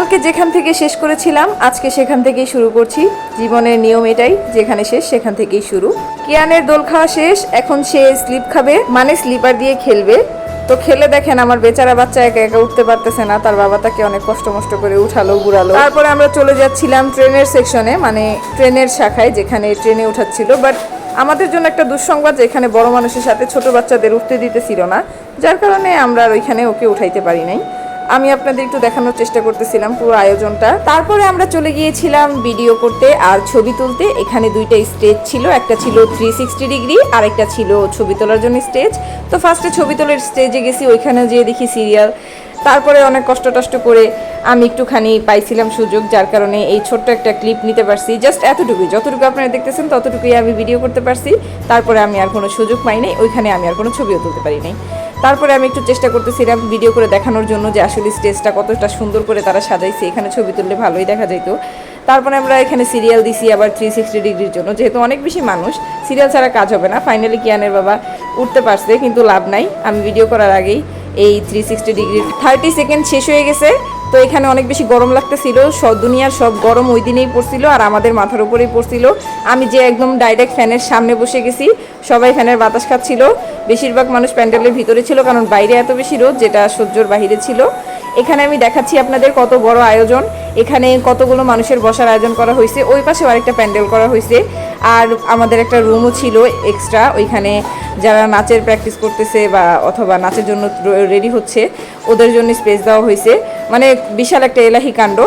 কালকে যেখান থেকে শেষ করেছিলাম, আজকে সেখান থেকেই শুরু করছি। জীবনের নিয়ম এটাই, যেখানে শেষ, সেখান থেকেই শুরু। কিয়ানের দোল খাওয়া শেষ, এখন সে স্লিপ খাবে মানে স্লিপার দিয়ে খেলবে। তো খেলে দেখেন আমার বেচারা বাচ্চা একা একা উঠতে পারতেছে না, তার বাবা তাকে অনেক কষ্ট মষ্ট করে উঠালো বুড়ালো তারপরে আমরা চলে যাচ্ছিলাম ট্রেনের সেকশনে মানে ট্রেনের শাখায়, যেখানে ট্রেনে উঠাচ্ছিল। বাট আমাদের জন্য একটা দুঃসংবাদ যে এখানে বড় মানুষের সাথে ছোট বাচ্চাদের উঠতে দিতেছিল না। যার কারণে আমরা ওইখানে ওকে উঠাইতে পারি নাই। আমি আপনাদের একটু দেখানোর চেষ্টা করতেছিলাম পুরো আয়োজনটা। তারপরে আমরা চলে গিয়েছিলাম ভিডিও করতে আর ছবি তুলতে। এখানে দুইটা স্টেজ ছিল, একটা ছিল থ্রি সিক্সটি ডিগ্রি আর একটা ছিল ছবি তোলার জন্য স্টেজ। তো ফার্স্টে ছবি তোলার স্টেজে গেছি ওইখানে যেয়ে দেখি সিরিয়াল তারপরে অনেক কষ্ট টষ্ট করে আমি একটুখানি পাইছিলাম সুযোগ, যার কারণে এই ছোট্ট একটা ক্লিপ নিতে পারছি। জাস্ট এতটুকুই, যতটুকু আপনারা দেখতেছেন, ততটুকুই আমি ভিডিও করতে পারছি। তারপরে আমি আর কোনো সুযোগ পাই নাই, ওইখানে আমি আর কোনো ছবিও তুলতে পারি নাই। তারপরে আমি একটু চেষ্টা করতেছিলাম ভিডিও করে দেখানোর জন্য যে আসলে স্টেজটা কতটা সুন্দর করে তারা সাজাইছে। এখানে ছবি তুললে ভালোই দেখা যেত তারপরে আমরা এখানে সিরিয়াল দিছি আবার থ্রি সিক্সটি ডিগ্রির জন্য। যেহেতু অনেক বেশি মানুষ সিরিয়াল ছাড়া কাজ হবে না। ফাইনালি কিয়ানের বাবা উঠতে পারছে, কিন্তু লাভ নাই। আমি ভিডিও করার আগেই এই থ্রি সিক্সটি ডিগ্রির থার্টি সেকেন্ড শেষ হয়ে গেছে। তো এখানে অনেক বেশি গরম লাগতেছিল। সব দুনিয়ার সব গরম ওই দিনেই পড়ছিল আর আমাদের মাথার উপরেই পড়ছিল। আমি যে একদম ডাইরেক্ট ফ্যানের সামনে বসে গেছি, সবাই ফ্যানের বাতাস খাচ্ছিল। বেশিরভাগ মানুষ প্যান্ডেলের ভিতরে ছিল কারণ বাইরে এত বেশি রোদ যেটা সহ্যর বাহিরে ছিল। এখানে আমি দেখাচ্ছি আপনাদের কত বড় আয়োজন। এখানে কতগুলো মানুষের বসার আয়োজন করা হয়েছে। ওই পাশে আরেকটা প্যান্ডেল করা হয়েছে। আর আমাদের একটা রুমও ছিল এক্সট্রা ওইখানে যারা নাচের প্র্যাকটিস করতেছে বা অথবা নাচের জন্য রেডি হচ্ছে, ওদের জন্য স্পেস দেওয়া হয়েছে। মানে বিশাল একটা এলাহি কাণ্ড,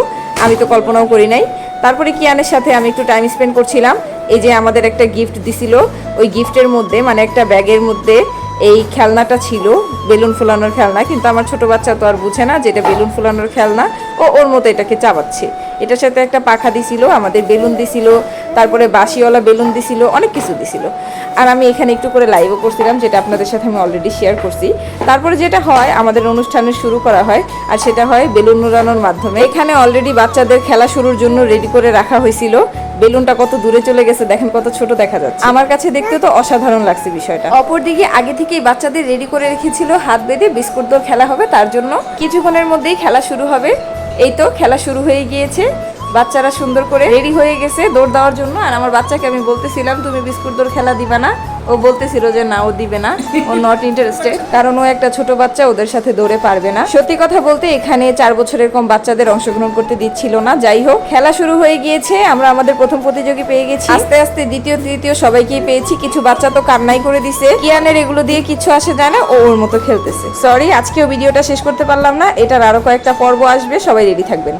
আমি তো কল্পনাও করি নাই। তারপরে কিয়ানের সাথে আমি একটু টাইম স্পেন্ড করছিলাম। এই যে আমাদের একটা গিফট দিছিল, ওই গিফটের মধ্যে মানে একটা ব্যাগের মধ্যে এই খেলনাটা ছিল, বেলুন ফুলানোর খেলনা, কিন্তু আমার ছোট বাচ্চা তো আর বুঝে না যে এটা বেলুন ফুলানোর খেলনা। ও ওর মতো এটাকে চাবাচ্ছে। এটার সাথে একটা পাখা দিছিল, আমাদের বেলুন দিছিল, তারপরে বাঁশিওয়ালা বেলুন দিছিল, অনেক কিছু দিছিল। আর আমি এখানে একটু করে লাইভও করছিলাম, যেটা আপনাদের সাথে আমি অলরেডি শেয়ার করছি। তারপরে যেটা হয়, আমাদের অনুষ্ঠানে শুরু করা হয়, আর সেটা হয় বেলুন উড়ানোর মাধ্যমে। এখানে অলরেডি বাচ্চাদের খেলা শুরুর জন্য রেডি করে রাখা হয়েছিল। বেলুনটা কত দূরে চলে গেছে দেখেন কত ছোট দেখা যাচ্ছে। আমার কাছে দেখতে তো অসাধারণ লাগছে বিষয়টা। অপরদিকে আগে থেকেই বাচ্চাদের রেডি করে রেখেছিল হাত বেঁধে বিস্কুট দৌড় খেলা হবে তার জন্য কিছুক্ষণের মধ্যেই খেলা শুরু হবে। এই তো খেলা শুরু হয়ে গিয়েছে। বাচ্চারা সুন্দর করে রেডি হয়ে গেছে দৌড় দেওয়ার জন্য। আর আমার বাচ্চাকে আমি বলতেছিলাম, তুমি বিস্কুট দৌড় খেলা দিবা না। ও বলতেছিল যে, না, ও দিবে না। ও নট ইন্টারেস্টেড কারণ ও একটা ছোট বাচ্চা, ওদের সাথে দৌড়ে পারবে না। সত্যি কথা বলতে, এখানে চার বছরের কম বাচ্চাদের অংশগ্রহণ করতে দিচ্ছিল না। যাই হোক, খেলা শুরু হয়ে গিয়েছে। আমরা আমাদের প্রথম প্রতিযোগী পেয়ে গেছি। আস্তে আস্তে দ্বিতীয়, তৃতীয় সবাইকেই পেয়েছি। কিছু বাচ্চা তো কান্নাই করে দিছে। কিয়ানের এগুলো দিয়ে কিছু আসে যায় না, ও ওর মতো খেলতেছে। সরি আজকেও ভিডিওটা শেষ করতে পারলাম না। এটার আরও কয়েকটা পর্ব আসবে, সবাই রেডি থাকবেন।